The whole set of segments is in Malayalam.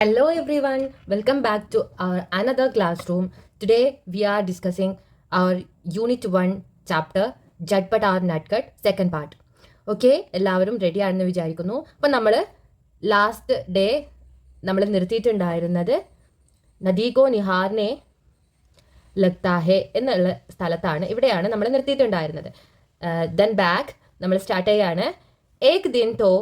Hello everyone, welcome back to our another classroom. Today we are discussing our Unit 1 chapter Jadpat or Nutcut second part. Okay എല്ലാവരും റെഡി ആണെന്ന് വിചാരിക്കുന്നു. അപ്പം നമ്മൾ ലാസ്റ്റ് ഡേ നമ്മൾ നിർത്തിയിട്ടുണ്ടായിരുന്നത് നദീകോ നിഹാറിനെ ലക്താഹെ എന്നുള്ള സ്ഥലത്താണ്. ഇവിടെയാണ് നമ്മൾ നിർത്തിയിട്ടുണ്ടായിരുന്നത്. ദെൻ ബാക്ക് നമ്മൾ സ്റ്റാർട്ട് ചെയ്യാണ്. ഏക് ദിൻ തോ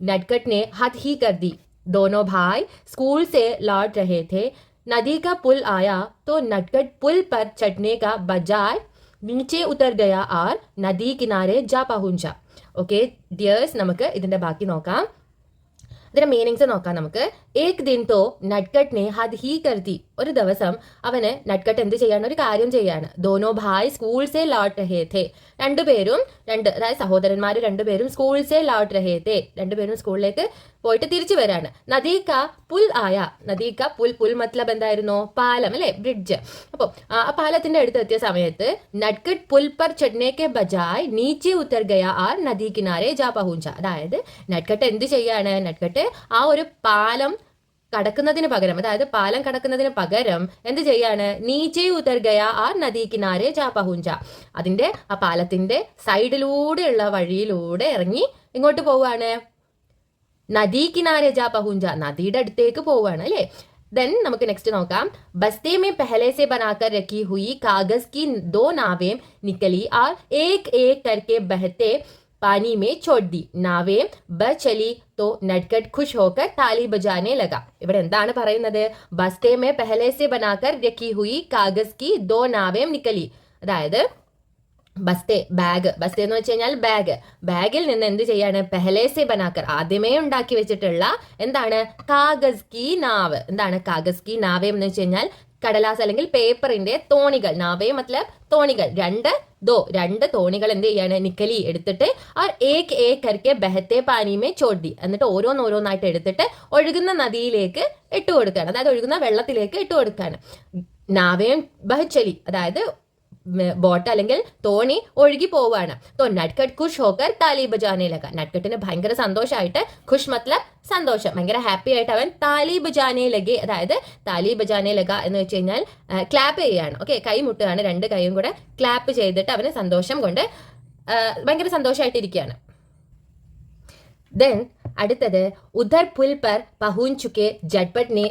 നഡ്കട്ടിനെ ഹത് ഹി കർദി दोनों भाई स्कूल से लौट रहे थे नदी का पुल आया तो नटखट पुल पर चढ़ने का बजाय नीचे उतर गया और നദീ കിനാരെ ജാ പഹുഞ്ച ഓക്കെ ഡിയേഴ്സ് നമുക്ക് ഇതിന്റെ ബാക്കി നോക്കാം ഇതിന്റെ മീനിങ്സ് നോക്കാം നമുക്ക് ഏക് ദിൻ തോ നട്കട്ടിനെ ഹദ് ഹീ കരുതി ഒരു ദിവസം അവന് നട്കട്ട് എന്ത് ചെയ്യാണ് ഒരു കാര്യം ചെയ്യാണ് ദോനോ ഭായ് സ്കൂൾ സേ ലൗട്ട് രഹേ ഥേ രണ്ടുപേരും രണ്ട് അതായത് സഹോദരന്മാർ രണ്ടുപേരും സ്കൂൾ സേ ലൗട്ട് രഹേ ഥേ രണ്ടുപേരും സ്കൂളിലേക്ക് പോയിട്ട് തിരിച്ചു വരാണ്. നദീക പുൽ ആയ നദീക പുൽ പുൽ മത്ലബ് എന്തായിരുന്നു? പാലം അല്ലെ? ബ്രിഡ്ജ്. അപ്പോൾ ആ പാലത്തിന്റെ അടുത്ത് എത്തിയ സമയത്ത് നട്കട്ട് പുൽ പർ ചടനേക്കെ ബജായ് നീച്ചെ ഉത്തർ ഗയ ആർ നദീ കിനാരെ ജാ പഹുഞ്ച. അതായത് നട്കട്ട് എന്ത് ചെയ്യാണ്? നട്കട്ട് ആ ഒരു പാലം കടക്കുന്നതിന് പകരം അതായത് പാലം കടക്കുന്നതിന് പകരം എന്ത് ചെയ്യാണ്? നീച്ച ഉത്തർഗയ ആ നദീ കിനാരെ ജാ പഹുഞ്ച. അതിന്റെ ആ പാലത്തിന്റെ സൈഡിലൂടെയുള്ള വഴിയിലൂടെ ഇറങ്ങി ഇങ്ങോട്ട് പോവാണ് നദീ കിനാരെ ജാ പഹുഞ്ച നദിയുടെ അടുത്തേക്ക് പോവാണ് അല്ലേ देन നമുക്ക് നെക്സ്റ്റ് നോക്കാം बस्ते में पहले से बनाकर रखी हुई कागज की दो नावें निकली और एक एक करके बहते पानी में छोड़ दी നാവേ ബ ചലി തോ നട്കട്ട് ഖുഷ് ഹോക്കർ താലി ബജാനെ ലഗ ഇവിടെ എന്താണ് പറയുന്നത് ബസ്തേ മേ പെഹലെ സെ ബനാക്കർ രഖി ഹുയി കാഗസ് കി ദോ നാവേം നിക്കലി അതായത് ബസ്തേ ബാഗ്. ബസ്തേ എന്ന് വെച്ച് കഴിഞ്ഞാൽ ബാഗ്. ബാഗിൽ നിന്ന് എന്ത് ചെയ്യാണ്? പെഹലേസെ ബനാക്കർ ആദ്യമേ ഉണ്ടാക്കി വെച്ചിട്ടുള്ള എന്താണ്? കാഗസ് കി നാവ്. എന്താണ് കാഗസ് കി നാവ് എന്ന് വെച്ച് കഴിഞ്ഞാൽ കടലാസ് അല്ലെങ്കിൽ പേപ്പറിന്റെ തോണികൾ. നാവേ മത്ലബ് തോണികൾ. രണ്ട് ദോ രണ്ട് തോണികൾ എന്ത് ചെയ്യാണ്? നിക്കലി എടുത്തിട്ട് ആ ഏക് ഏക് കരക്കെ ബഹത്തെ പാനീമേ ചോട്ടി. എന്നിട്ട് ഓരോന്നോരോന്നായിട്ട് എടുത്തിട്ട് ഒഴുകുന്ന നദിയിലേക്ക് ഇട്ട് കൊടുക്കുകയാണ് അതായത് ഒഴുകുന്ന വെള്ളത്തിലേക്ക് ഇട്ട് കൊടുക്കുകയാണ് നാവേം ബഹച്ചലി. അതായത് ബോട്ട് അല്ലെങ്കിൽ തോണി ഒഴുകി പോവുകയാണ്. തോ നട്ട്കട്ട് ഖുഷ് ഹോക്കർ താലി ബജാനെ ലഗ നട്ട്കട്ടിന് ഭയങ്കര സന്തോഷമായിട്ട് ഖുഷ് മത്ലബ് സന്തോഷം. ഭയങ്കര ഹാപ്പി ആയിട്ട് അവൻ താലി ബജാനെ ലഗെ അതായത് താലി ബജാനെ ലഗ എന്ന് വെച്ച് കഴിഞ്ഞാൽ ക്ലാപ്പ് ചെയ്യുകയാണ്. ഓക്കെ കൈ മുട്ടുകയാണ്. രണ്ട് കൈയും കൂടെ ക്ലാപ്പ് ചെയ്തിട്ട് അവന് സന്തോഷം കൊണ്ട് ഭയങ്കര സന്തോഷമായിട്ടിരിക്കുകയാണ് ദെൻ അടുത്തത് ഉധർ പുൽ പർ പഹൂൻ ചുക്കെ ജട്പട്ട് നെ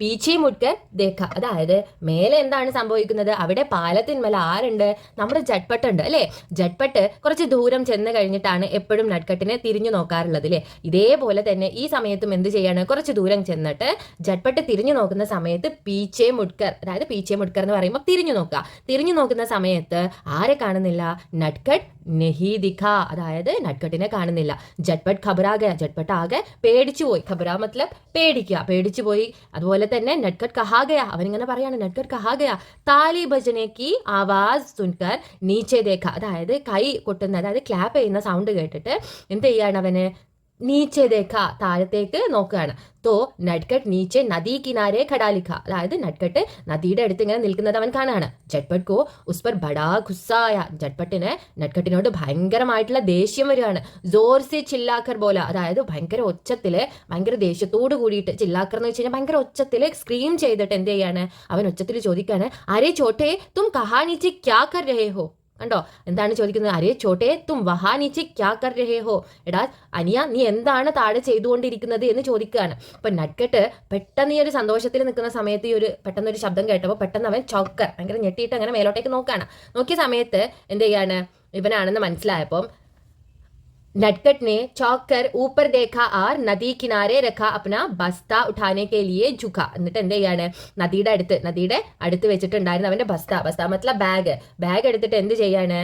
പീച്ചി മുട്ടൻ ദേഖ അതായത് മേലെ എന്താണ് സംഭവിക്കുന്നത്? അവിടെ പാലത്തിന്മേൽ ആരുണ്ട്? നമ്മുടെ ജഡ്പട്ട് ഉണ്ട് അല്ലേ? ജഡ്പട്ട് കുറച്ച് ദൂരം ചെന്ന് കഴിഞ്ഞിട്ടാണ് എപ്പോഴും നട്കട്ടിനെ തിരിഞ്ഞു നോക്കാറുള്ളത് അല്ലേ? ഇതേപോലെ തന്നെ ഈ സമയത്തും എന്ത് ചെയ്യാണ്? കുറച്ച് ദൂരം ചെന്നിട്ട് ജഡ്പട്ട് തിരിഞ്ഞു നോക്കുന്ന സമയത്ത് പീച്ചെ മുട്കർ അതായത് പീച്ചെ മുട്കർ എന്ന് പറയുമ്പോൾ തിരിഞ്ഞു നോക്കുക. തിരിഞ്ഞു നോക്കുന്ന സമയത്ത് ആരെ കാണുന്നില്ല? നട്കട്ട് നെഹി ദിഖ അതായത് നട്കട്ടിനെ കാണുന്നില്ല. ജഡ്പട്ട് ഖബറാകെ ജഡ്പട്ട് ആകെ പേടിച്ചു പോയി. ഖബറ മത്ലബ് പേടിക്കുക. പേടിച്ചു പോയി. അതുപോലെ തന്നെ നട്കട്ട് കഹാഗയ. അവനിങ്ങനെ പറയാണ് നട്കട്ട് കഹാഗയ. താലി ഭജനക്ക് ആവാസ് സുൻകർ നീച്ചേ ദേഖ. അതായത് കൈ കൊട്ടുന്ന അതായത് ക്ലാപ്പ് ചെയ്യുന്ന സൗണ്ട് കേട്ടിട്ട് എന്ത് ചെയ്യാണ് അവന്? നീച്ചെ ദേഖ താഴത്തേക്ക് നോക്കുകയാണ്. തോ നട്കട്ട് നീച്ചെ നദി കിനാരെ ഖടാലിഖ അതായത് നട്കട്ട് നദിയുടെ അടുത്ത് ഇങ്ങനെ നിൽക്കുന്നത് അവൻ കാണാണ് ജഡ്പട്ട് കോ ഉസ് പർ ബടാ ഖുസ്സായ. ജഡ്പട്ടിന് നട്കട്ടിനോട് ഭയങ്കരമായിട്ടുള്ള ദേഷ്യം വരികയാണ്. ജോർ സെ ചില്ലാക്കർ പോലെ അതായത് ഭയങ്കര ഒച്ചത്തിൽ ഭയങ്കര ദേഷ്യത്തോട് കൂടിയിട്ട് ചില്ലാക്കർ എന്ന് വെച്ച് കഴിഞ്ഞാൽ ഭയങ്കര ഒച്ചത്തിൽ സ്ക്രീം ചെയ്തിട്ട് എന്ത് ചെയ്യാണ്? അവൻ ഒച്ചത്തിൽ ചോദിക്കുകയാണ് അരേ ചോട്ടെ തും കഹാ നീച്ചെ ക്യാ കർ രഹേ ഹോ? കണ്ടോ? എന്താണ് ചോദിക്കുന്നത്? അരേ ചോട്ടെ തും വഹാ നീച്ചെ ക്യാ കർ രഹേ ഹോ? എടാ അനിയ നീ എന്താണ് താഴെ ചെയ്തുകൊണ്ടിരിക്കുന്നത് എന്ന് ചോദിക്കുകയാണ്. അപ്പൊ നട്കട്ട് പെട്ടെന്ന് ഈ ഒരു സന്തോഷത്തിൽ നിൽക്കുന്ന സമയത്ത് ഈ ഒരു പെട്ടെന്ന് ഒരു ശബ്ദം കേട്ടപ്പോൾ പെട്ടെന്ന് അവൻ ചോക്കർ ഭയങ്കര ഞെട്ടിയിട്ട് അങ്ങനെ മേലോട്ടേക്ക് നോക്കുകയാണ്. നോക്കിയ സമയത്ത് എന്ത് ചെയ്യാണ്? ഇവനാണെന്ന് മനസ്സിലായപ്പം नटकट ने चौक कर ऊपर देखा और നദി കിനാരെ രഖ അപ്ന ബസ്ത ഉഠാനെ കെ ലിയെ ജുഖ എന്നിട്ട് എന്ത് ചെയ്യാണ് നദിയുടെ അടുത്ത് നദിയുടെ അടുത്ത് വെച്ചിട്ടുണ്ടായിരുന്ന അവന്റെ ബസ്ത ബസ്ത മത്ലബ് ബാഗ് ബാഗ് എടുത്തിട്ട് എന്ത് ചെയ്യാണ്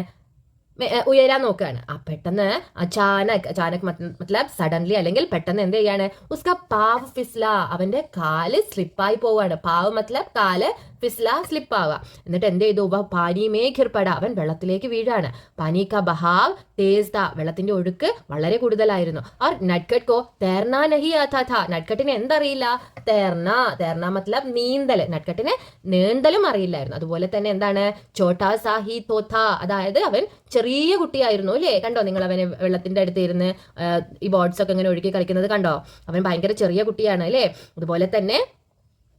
ഉയരാൻ നോക്കുകയാണ് ആ പെട്ടെന്ന് അചാനക് അചാനക് മത്ലബ് സഡൻലി അല്ലെങ്കിൽ പെട്ടെന്ന് എന്ത് ചെയ്യാണ് ഉസ്ക പാവ് ഫിസ്ല അവന്റെ കാല് സ്ലിപ്പായി പോവാണ് പാവ് മത്ലബ് കാല് ഫിസ്ല സ്ലിപ്പാവുക എന്നിട്ട് എന്ത് ചെയ്തു? പാനിമേ ഖിർപ്പട അവൻ വെള്ളത്തിലേക്ക് വീഴാണ്. പാനീക്ക ബഹാവ് തേസ്ത. വെള്ളത്തിന്റെ ഒഴുക്ക് വളരെ കൂടുതലായിരുന്നു. അവർ നട്കട്ട് കോ? തേർനാ നഹി അഥാഥ നട്കട്ടിന് എന്തറിയില്ല? തേർന. തേർന മത്ലബ് നീന്തൽ നട്കട്ടിന് നീന്തലും അറിയില്ലായിരുന്നു. അതുപോലെ തന്നെ എന്താണ്? ചോട്ടാ സാഹി തോഥ അതായത് അവൻ ചെറിയ കുട്ടിയായിരുന്നു അല്ലേ? കണ്ടോ നിങ്ങൾ അവനെ വെള്ളത്തിന്റെ അടുത്ത് ഇരുന്ന് ഈ ബോർഡ്സ് ഒക്കെ ഇങ്ങനെ ഒഴുക്കി കളിക്കുന്നത് കണ്ടോ? അവൻ ഭയങ്കര ചെറിയ കുട്ടിയാണ് അല്ലേ? അതുപോലെ തന്നെ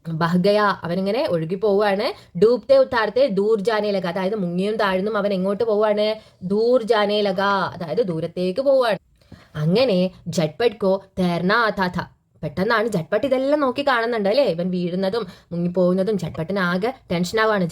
ബഹ്ഗയ അവനിങ്ങനെ ഒഴുകി പോവുകയാണ്. ഡൂബ്തെ ഉത്താർത്തെ ദൂർ ജാനേലക അതായത് മുങ്ങിയും താഴ്ന്നും അവൻ എങ്ങോട്ട് പോവുകയാണ്? ദൂർ ജാനേലക അതായത് ദൂരത്തേക്ക് പോവുകയാണ്. അങ്ങനെ ജഡ്പഡ്കോ ആഥാഥ പെട്ടെന്നാണ് ജഡ്പട്ട് ഇതെല്ലാം നോക്കി കാണുന്നുണ്ട് അല്ലേ? ഇവൻ വീഴുന്നതും മുങ്ങിപ്പോകുന്നതും ജട്പട്ടിനാകെ ടെൻഷനാവാണ്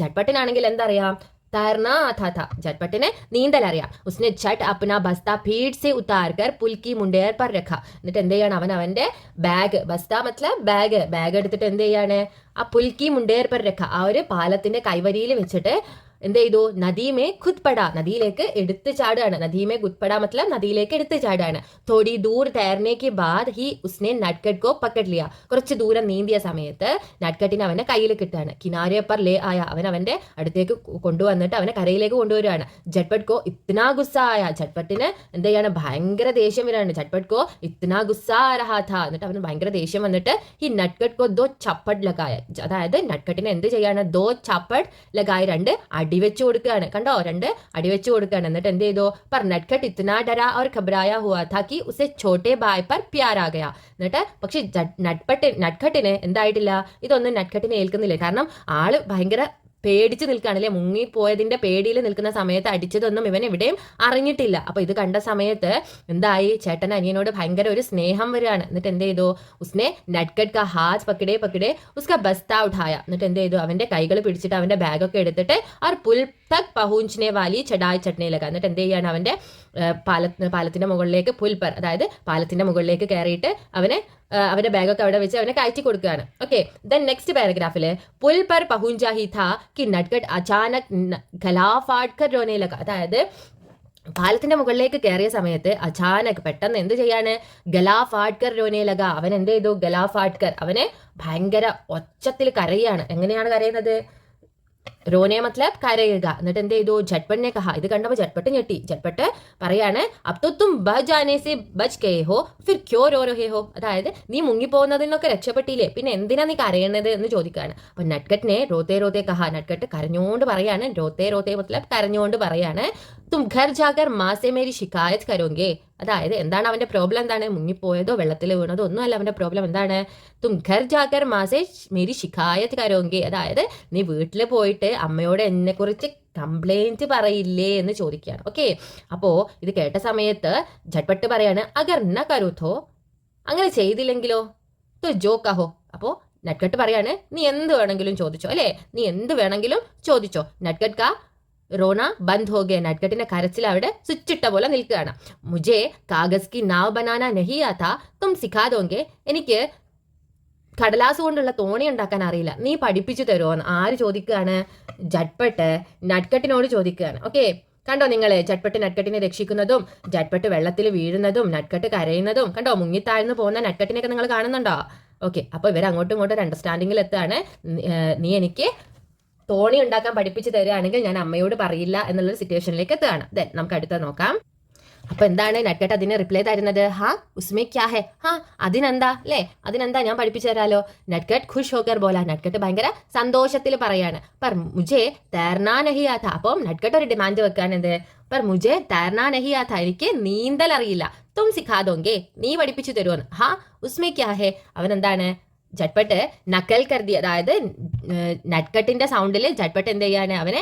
ജട്പട്ടിനാണെങ്കിൽ എന്തറിയാം തേർന ആഥാഥ ജട്പട്ടിന് നീന്തൽ അറിയാം ഉസ്നെ ചട്ട് അപ്ന ബസ്ത ഭീഡ് സെ ഉത്താർ കർ പുൽക്കി മുണ്ടേർ പർ രഖ എന്നിട്ട് എന്ത് ചെയ്യാണ്? അവൻ അവന്റെ ബാഗ് ബസ്ത മത്ലബ് ബാഗ് ബാഗ് എടുത്തിട്ട് എന്ത് ചെയ്യാണ്? ആ പുൽക്കി മുണ്ടേർ പർ രഖ ആ ഒരു പാലത്തിന്റെ കൈവരിയിൽ വെച്ചിട്ട് എന്ത് ചെയ്തു നദീമേ ഖുദ്പട നദിയിലേക്ക് എടുത്തു ചാടുകയാണ്. നദീമേ ഖുദ്പട മത്ലബ് നദിയിലേക്ക് എടുത്ത് ചാടുകയാണ്. തോടി ദൂർ തേർനേക്ക് ബാദ് ഹി ഉസ്നെ നട്കട്ട് കോ ലിയ. കുറച്ച് ദൂരം നീന്തിയ സമയത്ത് നട്കട്ടിനെ അവനെ കയ്യിൽ കിട്ടുകയാണ്. കിനാരെ പർ ലേ ആയ അവൻ അവന്റെ അടുത്തേക്ക് കൊണ്ടുവന്നിട്ട് അവനെ കരയിലേക്ക് കൊണ്ടുവരികയാണ്. ജട്പട്ട് കോ ഇത്നാ ഗുസ്സ ആയ. ജട്പട്ടിന് എന്ത് ചെയ്യാണ്? ഭയങ്കര ദേഷ്യം വരികയാണ്. ജട്പട്ട് കോ ഇത്നാ ഗുസ്സ രഹാഥ എന്നിട്ട് അവന് ഭയങ്കര ദേഷ്യം വന്നിട്ട് ഹി നട്കട്ട് കോ ദോ ചപ്പട് ലഗായ. അതായത് നട്കട്ടിനെ എന്ത് ചെയ്യാണ്? ദോ ചപ്പട് ലഗായ രണ്ട് അടിവെച്ചു കൊടുക്കുകയാണ്. കണ്ടോ? രണ്ട് അടിവെച്ചു കൊടുക്കുകയാണ്. എന്നിട്ട് എന്ത് ചെയ്തു? പർ നട്ഖട്ട് ഇത്തനാ ഡരാ അവർ ഖബറായ ഹുവാ. താക്കി ഉസെ ഛോട്ടെ ബായ് പർ പ്യാരാകയ എന്നിട്ട് പക്ഷെ നട്പട്ട് നട്ഖട്ടിന് എന്തായിട്ടില്ല? ഇതൊന്നും നട്ട്ഘട്ടിനെ ഏൽക്കുന്നില്ല. കാരണം ആൾ ഭയങ്കര പേടിച്ച് നിൽക്കുകയാണല്ലേ? മുങ്ങിപ്പോയതിന്റെ പേടിയിൽ നിൽക്കുന്ന സമയത്ത് അടിച്ചതൊന്നും ഇവൻ എവിടെയും അറിഞ്ഞിട്ടില്ല. അപ്പൊ ഇത് കണ്ട സമയത്ത് എന്തായി? ചേട്ടൻ അനിയനോട് ഭയങ്കര ഒരു സ്നേഹം വരികയാണ്. എന്നിട്ട് എന്ത് ചെയ്തു? ഉസ്നെ നഡ്കഡ് കാ ഹാജ് പക്കടേ പക്കടേ ഉസ്ക ബസ്ത ഉഠായ. എന്നിട്ട് എന്ത് ചെയ്തു? അവന്റെ കൈകൾ പിടിച്ചിട്ട് അവന്റെ ബാഗൊക്കെ എടുത്തിട്ട് ആ പുൽ തക് പഹൂഞ്ചിനെ വാലി ചടായ് ചട്നയിലൊക്കെ എന്നിട്ട് എന്ത് ചെയ്യാണ് അവന്റെ പാല പാലത്തിന്റെ മുകളിലേക്ക് പുൽപ്പർ അതായത് പാലത്തിന്റെ മുകളിലേക്ക് കയറിയിട്ട് അവനെ അവന്റെ ബാഗൊക്കെ അവിടെ വെച്ച് അവനെ കയറ്റി കൊടുക്കുകയാണ്. ഓക്കെ ദെൻ നെക്സ്റ്റ് പാരഗ്രാഫിൽ പുൽ പർ പഹുഞ്ച ഹി ഥാ കി നട്കട്ട് അചാനക് ഗലാഫാട്കർ രോനയിലൊക്കെ അതായത് പാലത്തിന്റെ മുകളിലേക്ക് കയറിയ സമയത്ത് അചാനക് പെട്ടെന്ന് എന്ത് ചെയ്യാണ്? ഗലാഫാട്കർ രോനയിലക അവൻ എന്ത് ചെയ്തു? ഗലാഫാട്കർ അവനെ ഭയങ്കര ഒച്ചത്തിൽ കരയാണ്. എങ്ങനെയാണ് കരയുന്നത്? റോനെ മത്ലബ് കരയുക. എന്നിട്ട് എന്ത് ചെയ്തു? ജട്പട്ടിനെ കഹ. ഇത് കണ്ടപ്പോ ജട്പട്ട് ഞെട്ടി. ജട്പട്ട് പറയാണ് അബ്തുത്തും ബജാനേസെ ബജ് കേഹോ ഫിർ ക്യോ രോ രോ ഹോ അതായത് നീ മുങ്ങിപ്പോകുന്നതിൽ നിന്നൊക്കെ രക്ഷപ്പെട്ടില്ലേ പിന്നെ എന്തിനാ നീ കരയണത് എന്ന് ചോദിക്കുകയാണ്. അപ്പൊ നട്കട്ടിനെ റോത്തെ റോത്തെ കഹ. നട്കട്ട് കരഞ്ഞുകൊണ്ട് പറയാണ്. റോത്തെ റോത്തെ മത്ലബ് കരഞ്ഞുകൊണ്ട് പറയാണ് തും ഘർ ജാകർ മാസെ മേരി ശിക്കായത് കരോങ്കേ. അതായത് എന്താണ് അവന്റെ പ്രോബ്ലം എന്താണ്? മുങ്ങിപ്പോയതോ വെള്ളത്തിൽ വീണതോ ഒന്നുമല്ല അവന്റെ പ്രോബ്ലം എന്താണ്? തും ഘർ ജാകർ മാസേ മേരി ശിഖായത് കരോങ്കി. അതായത് നീ വീട്ടിൽ പോയിട്ട് അമ്മയോട് എന്നെ കുറിച്ച് കംപ്ലൈന്റ് പറയില്ലേ എന്ന് ചോദിക്കുകയാണ്. ഓക്കെ അപ്പോൾ ഇത് കേട്ട സമയത്ത് ജട്പട്ട് പറയാണ് അഗർ ന കരുത്തോ? അങ്ങനെ ചെയ്തില്ലെങ്കിലോ? തോ ജോ കഹോ. അപ്പോൾ നട്കട്ട് പറയാണ് നീ എന്ത് വേണമെങ്കിലും ചോദിച്ചോ. അല്ലേ? നീ എന്ത് വേണമെങ്കിലും ചോദിച്ചോ. നട്ട്കട്ട് കാ റോണ ബന്ദ് ഹോഗെ ഗയ നട്കട്ടിന്റെ കരച്ചിൽ അവിടെ സ്വിച്ചിട്ട പോലെ നിൽക്കുകയാണ്. മുജെ കാഗസ് കി നാവ് ബനാന നഹിയാത്ത തും സിഖാദോങ്കെ എനിക്ക് കടലാസ് കൊണ്ടുള്ള തോണി ഉണ്ടാക്കാൻ അറിയില്ല. നീ പഠിപ്പിച്ചു തരുമോ ആര് ചോദിക്കുകയാണ്? ജഡ്പട്ട് നട്ട്കട്ടിനോട് ചോദിക്കുകയാണ്. ഓക്കെ കണ്ടോ നിങ്ങൾ ജട്പട്ട് നട്ട്കട്ടിനെ രക്ഷിക്കുന്നതും ജട്പട്ട് വെള്ളത്തിൽ വീഴുന്നതും നട്ട്കട്ട് കരയുന്നതും കണ്ടോ? മുങ്ങിത്താഴ്ന്നു പോകുന്ന നട്ട്കട്ടിനെയൊക്കെ നിങ്ങൾ കാണുന്നുണ്ടോ? ഓക്കെ അപ്പോൾ ഇവർ അങ്ങോട്ടും ഇങ്ങോട്ടും ഒരു അണ്ടർസ്റ്റാൻഡിങ്ങിൽ എത്തുകയാണ്. നീ എനിക്ക് തോണി ഉണ്ടാക്കാൻ പഠിപ്പിച്ചു തരികയാണെങ്കിൽ ഞാൻ അമ്മയോട് പറയില്ല എന്നുള്ളൊരു സിറ്റുവേഷനിലേക്ക് എത്തുകയാണ്. ദെൻ നമുക്ക് അടുത്ത നോക്കാം. അപ്പൊ എന്താണ് നട്കട്ട് അതിന് റിപ്ലൈ തരുന്നത്? ഹാ ഉസ്മേ ക്യാ ഹെ? ഹാ അതിനെന്താ? അല്ലേ അതിനെന്താ ഞാൻ പഠിപ്പിച്ചു തരാലോ? നട്കട്ട് ഖുഷ് ഹോക്കർ ബോല. നട്കട്ട് ഭയങ്കര സന്തോഷത്തിൽ പറയാണ്. പർ മുജേ തേർനാ നഹിയാഥ അപ്പം നട്കട്ട് ഒരു ഡിമാൻഡ് വെക്കാൻ എന്ത് പർ മുജേ തേർനാ നഹിയാഥ എനിക്ക് നീന്തൽ അറിയില്ല തും സിഖാദോങ്കേ നീ പഠിപ്പിച്ചു തരുമെന്ന് ഹാ ഉസ്മേ ക്യാ ഹെ? അവൻ എന്താണ് ജഡ്പട്ട് നക്കൽ കരുതി അതായത് നട്ട്കട്ടിന്റെ സൗണ്ടിൽ ജഡ്പട്ട് എന്ത് ചെയ്യാണ് അവനെ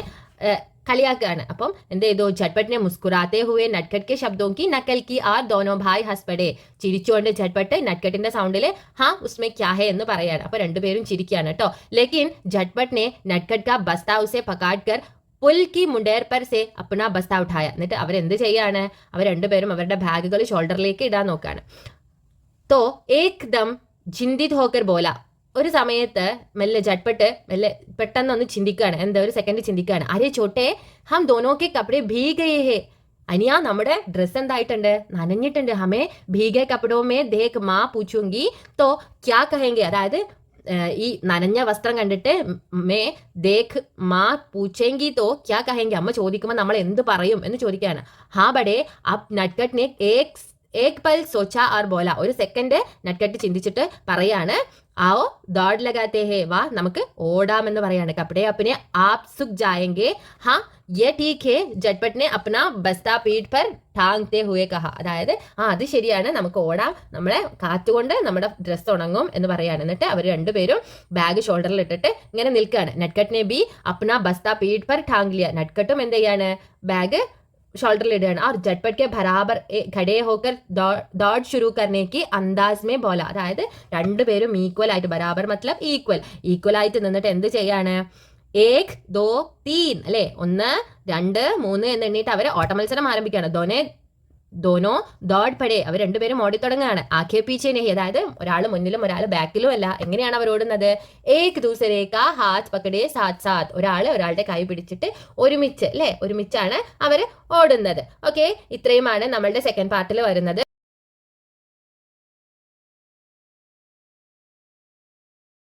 കളിയാക്കുകയാണ്. അപ്പം എന്ത് ചെയ്തു? ജഡ്പട്ടിനെ മുസ്കുറാത്തേ ഹുവേ നട്ട്കട്ട് ശബ്ദവും കി നക്കൽ കി ആർ ദോനോ ഭായ് ഹസ്പടെ ചിരിച്ചുകൊണ്ട് ജഡ്പട്ട് നട്ട്കട്ടിന്റെ സൗണ്ടിൽ ഹാ ഉസ്മേ ക്യാഹേ എന്ന് പറയാണ്. അപ്പൊ രണ്ടുപേരും ചിരിക്കുകയാണ് കേട്ടോ ലേക്കിൻ ജഡ്പട്ടിനെ നട്ട്കട്ട് കാ ബസ്താവുസെ പക്കാഡ് കർ പുൽ കി മുണ്ടേർ പർ സെ അപ്പന ബസ്ത ഉഠായ എന്നിട്ട് അവരെന്ത് ചെയ്യാണ്? അവർ രണ്ടുപേരും അവരുടെ ബാഗുകൾ ഷോൾഡറിലേക്ക് ഇടാൻ നോക്കുകയാണ് തോ ഏക് ദം ചിന്തിത് ഹോക്കർ ബോല. ഒരു സമയത്ത് മെല്ലെ ജട്പട്ട് മെല്ലെ പെട്ടെന്ന് ഒന്ന് ചിന്തിക്കുകയാണ് എന്താ ഒരു സെക്കൻഡ് ചിന്തിക്കുകയാണ് അരെ ചോട്ടെ ഹം ദോനോക്കെ കപ്പടെ ഭീഗയേ ഹേ. അനിയ നമ്മുടെ ഡ്രസ്സ് എന്തായിട്ടുണ്ട്? നനഞ്ഞിട്ടുണ്ട്. ഹമേ ഭീഗ കപ്പടവുമേ ദേഹ് മാ പൂച്ചുങ്കി. തോ ക്യാ കഹെങ്കി? അതായത് ഈ നനഞ്ഞ വസ്ത്രം കണ്ടിട്ട് മേ ദേഖ് മാ പൂച്ചെങ്കി തോ ക്യാ കഹെങ്കി? അമ്മ ചോദിക്കുമ്പോൾ നമ്മൾ എന്ത് പറയും എന്ന് ചോദിക്കുകയാണ്. ഹാ ബഡേ അപ് നട്ട്കട്ടിനെ ഏക് ഏക് പൽ സോച്ച ആർ ബോല. ഒരു സെക്കൻഡ് നട്ടെട്ട് ചിന്തിച്ചിട്ട് പറയാണ് ആവോ ദോഡ് ലഗാത്തേ ഹേ വാ നമുക്ക് ഓടാമെന്ന് പറയാണ്. കപ്പടെ അപ്പനെ ആപ് സുഖ് ജായെങ്കെ. ഹാ യെ ടീക് ഹേ ജഡ്പട്ടിനെ അപ്ന ബസ്താ പീഠ് പർ ടാങ്തേ ഹുയെ കഹ. അതായത് ആ അത് ശരിയാണ് നമുക്ക് ഓടാം നമ്മളെ കാത്തുകൊണ്ട് നമ്മുടെ ഡ്രസ്സ് ഉണങ്ങും എന്ന് പറയാണ്. എന്നിട്ട് അവർ രണ്ടുപേരും ബാഗ് ഷോൾഡറിൽ ഇട്ടിട്ട് ഇങ്ങനെ നിൽക്കുകയാണ് നട്ട്കട്ടിനെ ബി അപ്ന ബസ്താ പീഠ് പർ ടാങ് ലിയ നട്ട്കട്ടും എന്ത് ചെയ്യാണ് ബാഗ് ഷോൾഡറിൽ ഇടുകയാണ് और झटपट के बराबर ए- खड़े होकर दौड़ दौड़ शुरू करने की अंदाज में बोला അതായത് രണ്ടുപേരും ഈക്വൽ ആയിട്ട് ബരാബർ മത്ലബ് ഈക്വൽ ഈക്വൽ ആയിട്ട് നിന്നിട്ട് എന്ത് ചെയ്യാണ് ഏക് ദോ തീൻ അല്ലെ ഒന്ന് രണ്ട് മൂന്ന് എന്ന് എണ്ണീട്ട് അവർ ഓട്ടമത്സരം ആരംഭിക്കുകയാണ് ദോനെ ദോനോ ദോഡ് പടേ അവർ രണ്ടുപേരും ഓടിത്തുടങ്ങുകയാണ്. ആഖേ പീച്ചേ നെഹി അതായത് ഒരാൾ മുന്നിലും ഒരാൾ ബാക്കിലും അല്ല എങ്ങനെയാണ് അവർ ഓടുന്നത്? ഏക് ദൂസരേക്ക ഹാത്ത് പക്കടേ സാത്ത് സാത്ത് ഒരാൾ ഒരാളുടെ കൈ പിടിച്ചിട്ട് ഒരുമിച്ച് അല്ലേ? ഒരുമിച്ചാണ് അവർ ഓടുന്നത്. ഓക്കെ ഇത്രയുമാണ് നമ്മളുടെ സെക്കൻഡ് പാർട്ടിൽ വരുന്നത്.